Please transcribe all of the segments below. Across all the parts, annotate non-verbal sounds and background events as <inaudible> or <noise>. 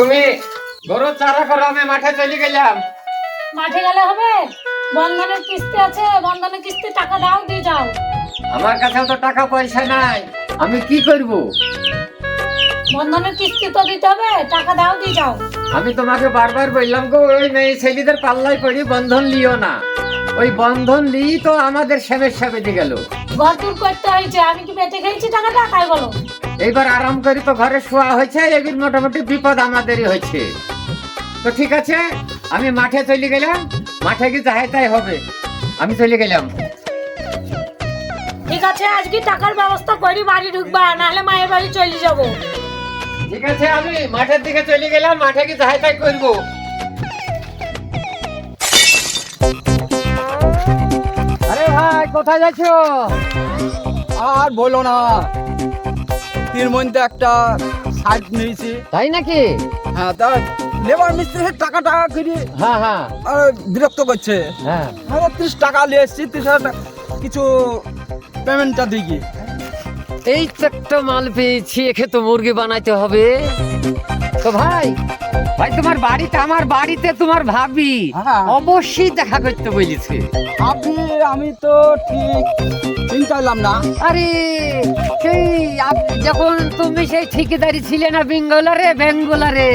তুমি গরু চারা করো আমি মাঠে চলে গেলাম। মাঠে গেলে হবে? বন্ধনের কিস্তি আছে বন্ধনের কিস্তি টাকা দাও দিয়ে যাও। আমার কাছেও তো টাকা পয়সা নাই আমি কি করব? বন্ধনের কিস্তি তো দিতে হবে টাকা দাও দিয়ে যাও। আমি তোমাকে বারবার বললাম গো ওই মেয়ে ছেলেদের পাল্লাই পড়ি বন্ধন লিও না। ওই বন্ধন লি তো আমাদের সমস্যা বেঁধে গেল। ঘর দূর করতে হয়েছে আমি কি পেটে খেয়েছি টাকাটা? তাই বলো। এইবার আরাম করি তো ঘরে শোয়া হয়েছে এগুলো মোটামুটি বিপদ আমাদেরই হয়েছে। তো ঠিক আছে আমি মাঠে চলে গেলাম মাঠে কি যাই তাই হবে। আমি চলে গেলাম। ঠিক আছে আজকে টাকার ব্যবস্থা করি বাড়ি ঢুকবা নাহলে মায়ের বাড়ি চলে যাব। ঠিক আছে আমি মাঠের দিকে চলে গেলাম মাঠে কি যাই তাই করব। আরে ভাই কোথায় যাচ্ছ? আর বলো না। তিন মধ্যে একটা সাইড নিয়েছি তাই নাকি? হ্যাঁ তা লেবার মিস্ত্রি টাকা টাকা করে হ্যাঁ হ্যাঁ। আর বিরক্ত করছে। হ্যাঁ। আমি ত্রিশ টাকা নিয়ে এসছি ত্রিশ হাজার কিছু পেমেন্টটা দিই এই একটা মাল পেয়েছি একে তো মুরগি বানাইতে হবে। তো ভাই ভাই তোমার বাড়িতে আমার বাড়িতে তোমার ভাবি হ্যাঁ। অবশ্যই দেখা করতে বলেছে। আপনি আমি তো ঠিক চিন্তা করলাম না। আরে সেই যখন তুমি সেই ঠিকাদারি ছিলে না বেঙ্গলারে বেঙ্গলারে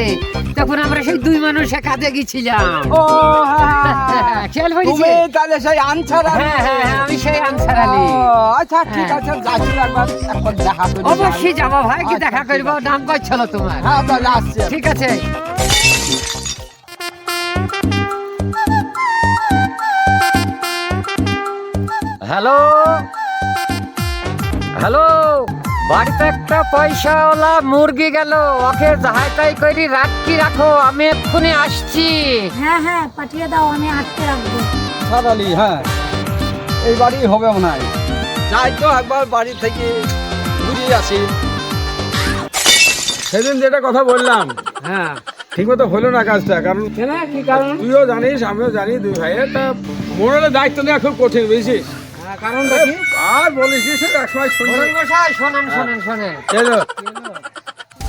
তখন আমরা সেই দুই মানুষে কাজে গেছিলাম ও <laughs> খেয়াল হয়েছে? তাহলে সেই আনসার হ্যাঁ হ্যাঁ হ্যাঁ, আমি সেই আনসার আলী। আচ্ছা ঠিক হ্যাঁ। আছে যাচ্ছি একবার দেখা করে অবশ্যই যাব ভাই কি আচ্ছা, দেখা ঠিক করব নাম করছিল তোমার? হ্যাঁ তাহলে আসছি। ঠিক আছে। হ্যালো? হ্যালো বাড়িতে একটা পয়সাওয়ালা মুরগি গেল। ওকে যাহাই তাই করি রাখি রাখো আমি এক্ষুনি আসছি। হ্যাঁ হ্যাঁ পাঠিয়ে দাও আমি আটকে রাখব। সারালি হ্যাঁ এই বাড়ি হবে মনে হয় যাই তো একবার বাড়ি থেকে ঘুরিয়ে আসি। সেদিন যেটা কথা বললাম হ্যাঁ। ঠিক মতো হলো না কাজটা কারণ কেন কি কারণ? তুইও জানিস আমিও জানি দুই ভাইয়ের তা মোড়ালে দায়িত্ব নেওয়া খুব কঠিন বুঝছিস? কারণটা কি? আর বলিস মশাই শোনেন শোনেন শোনেন। এলো,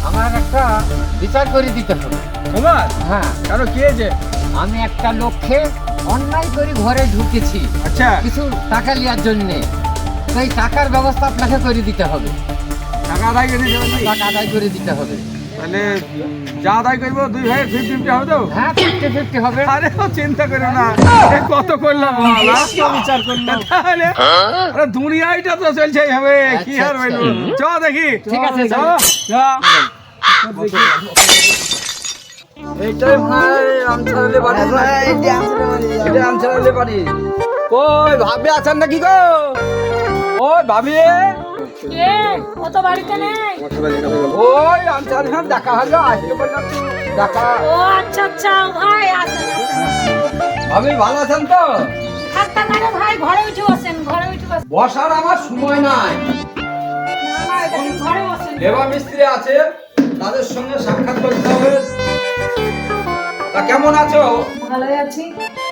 আমার একটা বিচার করে দিতে হবে। তোমার? হ্যাঁ। কেন কি হয়েছে আমি একটা লক্ষ্যে অন্যায় করে ঘরে ঢুকেছি। আচ্ছা। কিছু টাকা নেওয়ার জন্য। তো এই টাকার ব্যবস্থা আপনাকে করে দিতে হবে। টাকা আদায় করে দিতে হবে। টাকা আদায় করে দিতে হবে। তাহলে যা আদায় করব দুই ভাইয়ের ফিফটি ফিফটি হবে তো? হ্যাঁ ফিফটি ফিফটি হবে। আরে চিন্তা করো না। কত করলাম বিচার করলাম তাহলে আরে দুনিয়াইটা তো চলছে এইভাবে কি আচ্ছা, আর বলব? চ দেখি। ঠিক আছে, চ। এইটাই ভাই আনসারালে বাড়ি। এটা আনসারালে বাড়ি। কই ভাবি আছেন নাকি গো? ওই ভাবি। কে? ও তো বাড়িতে নেই? ওই আনসার হ্যাঁ দেখা হলো আসতে বললাম দেখা। ও আচ্ছা আচ্ছা ভাই আসেন ভাবি ভালো আছেন তো? ভাই ঘরে উঠে বসেন ঘরে উঠে বসেন। বসার আমার সময় নাই। না না ঘরে বসেন। লেবার মিস্ত্রি আছে তাদের সঙ্গে সাক্ষাৎ করতে হবে। তা কেমন আছো? ভালোই আছি।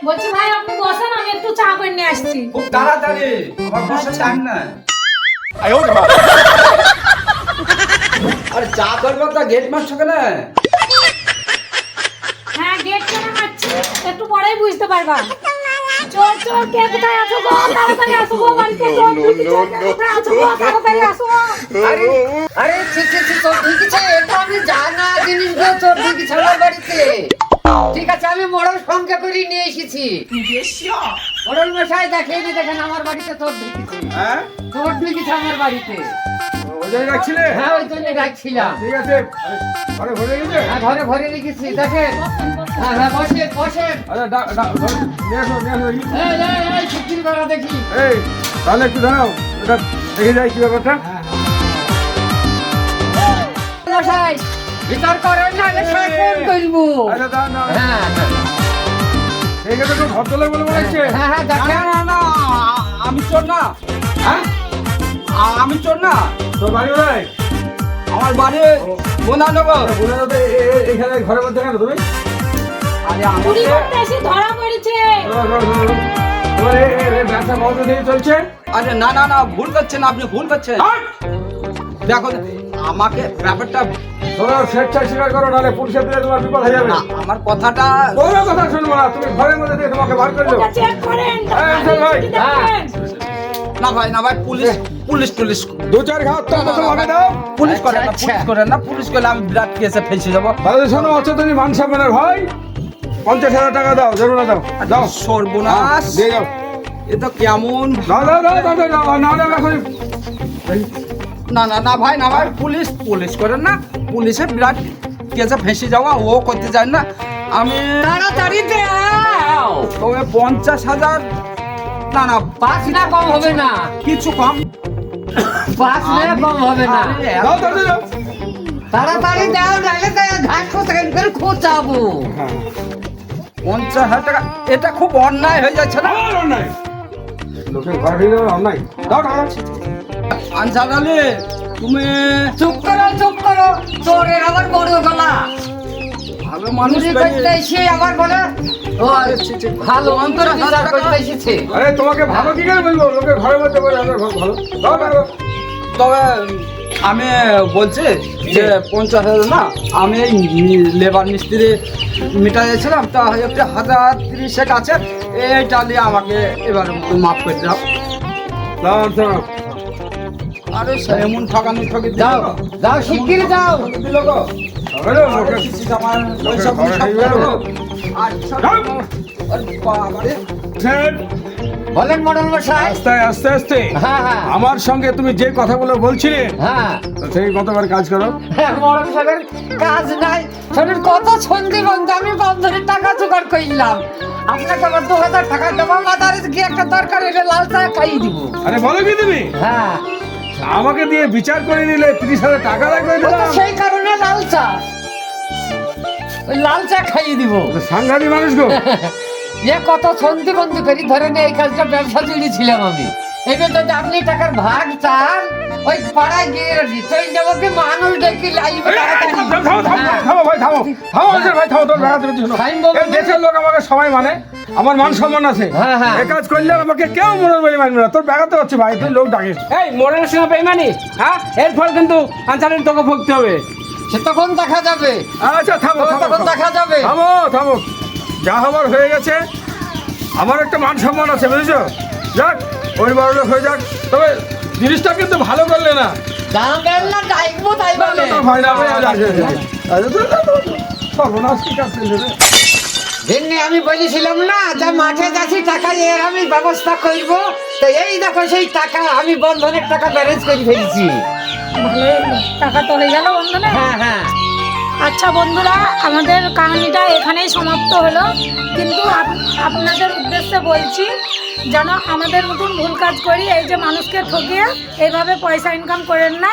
বলছি ভাই আপনি বসেন আমি একটু চা করে নিয়ে আসছি। খুব তাড়াতাড়ি আমার বসার টাইম নাই। আরে চা করব তা গেট মারছো কেন হ্যাঁ গেট কেন মারছি। একটু পরেই বুঝতে পারবা। চোর চোর কে কোথায় আছো গো? তাড়াতাড়ি আসো গো বাড়িতে চোর ঢুকেছে কোথায় আছো গো তাড়াতাড়ি আসো গো। আরে আরে ঠিক আছে তোর ঢুকেছে এটা আমি জানা জিনিস গো তোর ঢুকেছে আমার বাড়িতে। ঠিক আছে আমি মোড়ল সঙ্গে করে নিয়ে এসেছি। মোড়ল মশাই দেখেন দেখেন আমার বাড়িতে তোর ঢুকেছে। হ্যাঁ? তোর ঢুকেছে আমার বাড়িতে। ওই জায়গায় রাখছিলে হ্যাঁ ওই জন্য রাখছিলাম ঠিক আছে। ঘরে গেছে? হ্যাঁ ঘরে ঘরে রেখেছি দেখেন। হ্যাঁ হ্যাঁ বসে বসে আরে ডা- ডা- নিয়ে আসো নিয়ে আসো দেখি। এই এই এই শিগগির বেড়া দেখি। এই তাহলে একটু দাঁড়াও এটা দেখে যাই কি ব্যাপারটা। মশাই ভিতর করেন না ফোন করব। আচ্ছা দাঁড়ান। হ্যাঁ। তো ভদ্রলোক বলে মনে হচ্ছে হ্যাঁ হ্যাঁ না না না আমি চোর না। হ্যাঁ? আমি চোর না। তোর বাড়ি কোথায়? আমার বাড়ি বোনানগর। এ- এ- এখানে ঘরের মধ্যে কেন তুমি? আরে এসে ধরা পড়েছে। তোমার ব্যবসা চলছে? আরে না না না ভুল করছেন আপনি ভুল করছেন! দেখো আমাকে ব্যাপারটা তোমরা স্বেচ্ছায় স্বীকার করো নাহলে পুলিশের দিলে তোমার বিপদ হয়ে যাবে না আমার কথাটা কোনো কথা শুনব না তুমি ঘরের মধ্যে দিয়ে তোমাকে বার করে দেবো আচ্ছা। না ভাই না ভাই পুলিশ পুলিশ পুলিশ দু চার ঘাত তো তোমাকে দাও পুলিশ করে না আচ্ছা, পুলিশ করে না পুলিশ করলে আমি বিরাট কেসে ফেসে যাব তাহলে শোনো অচেতনী মান সম্মানের ভাই পঞ্চাশ হাজার টাকা দাও জরুর দাও দাও সর্বনাশ দিয়ে দাও এ তো কেমন দাও দাও দাও দাও দাও দাও না দাও এখন না না না ভাই না ভাই পুলিশ পুলিশ করেন না পুলিশে বিরাট কেসে ফেঁসে যাওয়া ও করতে চায় না। আমি তাড়াতাড়ি দাও তবে পঞ্চাশ হাজার না না পাঁচ না কম হবে না। কিছু কম। পাঁচ না কম হবে না। তাড়াতাড়ি দাও নাহলে ঘাট কোথায় করে খোঁচাবো হ্যাঁ। পঞ্চাশ হাজার টাকা এটা খুব অন্যায় হয়ে যাচ্ছে না? অন্যায়? লোকের ঘর অন্যায়। দাও টাকা আনসার আলী তুমি চুপ করো চুপ করো। তোরের আবার বড় গলা। ভালো মানুষ চুরি পেয়ে- করতে এসে আবার বলে ভালো অন্তর বিচার করতে এসেছে। আরে তোমাকে ভালো কি করে বলব? লোকের ঘরের মধ্যে বলে আমার ঘর ভালো। তবে আমি বলছি যে পঞ্চাশ হাজার না আমি এই লেবার মিস্ত্রি মিটা যাচ্ছিলাম তা একটা হাজার তিরিশেক আছে। এইটা নিয়ে আমাকে এবার মাফ করে দাও। আরে এমন ঠকানি ঠকি দাও দাও শিগগির দাও দিল গো আরে লোকের আমার পয়সা পয়সা আচ্ছা বাবারে। বলেন মডল মশাই। আস্তে আস্তে আস্তে। হ্যাঁ হ্যাঁ। আমার সঙ্গে তুমি যে কথাগুলো বলছিলে হ্যাঁ। সেই মতবার কাজ করো। সাহেবের কাজ নাই। শোনেন কত ছন্দি বন্ধ আমি বন্ধনের টাকা জোগাড় করলাম। আপনাকে আবার দু হাজার টাকা দেবো মাথার কি একটা দরকার এলে লাল চা খাইয়ে দিব। আরে বলো কি তুমি? হ্যাঁ। আমাকে দিয়ে বিচার করে নিলে তিরিশ হাজার টাকা লাগবে সেই কারণে লাল চা। ওই লাল চা খাইয়ে দিব। সাংঘাতিক মানুষ গো। <laughs> যে কত ছন্দি বন্দি করি ধরেন এই কাজটা ব্যবসা জুড়ে ছিলাম আমি। এবার যদি আপনি টাকার ভাগ চান ওই পাড়ায় গিয়ে চলে যাব কি মানুষ এই, তাড়াতাড়ি। থামো, থামো, থামো, হ্যাঁ। থামো ভাই থামো। থামো ভাই থামো তোর এই দেশের লোক আমাকে সবাই মানে। আমার মান সম্মান আছে হ্যাঁ, হ্যাঁ। এ কাজ করলে আমাকে কেউ মনে বলে মানবে না তোর বেড়াতে হচ্ছে ভাই তুই লোক ডাকিস এই মোড়ের সঙ্গে বেইমানি হ্যাঁ এর ফল কিন্তু আনসারের তোকে ভুগতে হবে সে তখন দেখা যাবে আচ্ছা থামো তখন থামো, তখন থামো। দেখা যাবে থামো থামো যা হবার হয়ে গেছে আমার একটা মান সম্মান আছে বুঝেছ যাক ওই বড় লোক হয়ে যাক তবে জিনিসটা কিন্তু ভালো করলে না আচ্ছা, আচ্ছা, আচ্ছা। আচ্ছা, সর্বনাশ কি কাজ যেমনি আমি বলেছিলাম না যে মাঠে যাচ্ছি টাকা এর আমি ব্যবস্থা করব। তো এই দেখো সেই টাকা আমি বন্ধনের টাকা ব্যালেন্স করে ফেলছি। টাকা তো হয়ে গেল বন্ধনে। হ্যাঁ হ্যাঁ। আচ্ছা বন্ধুরা আমাদের কাহিনীটা এখানেই সমাপ্ত হলো। কিন্তু আপনাদের উদ্দেশ্যে বলছি যেন আমাদের মতন ভুল কাজ করি এই যে মানুষকে ঠকিয়ে এইভাবে পয়সা ইনকাম করেন না।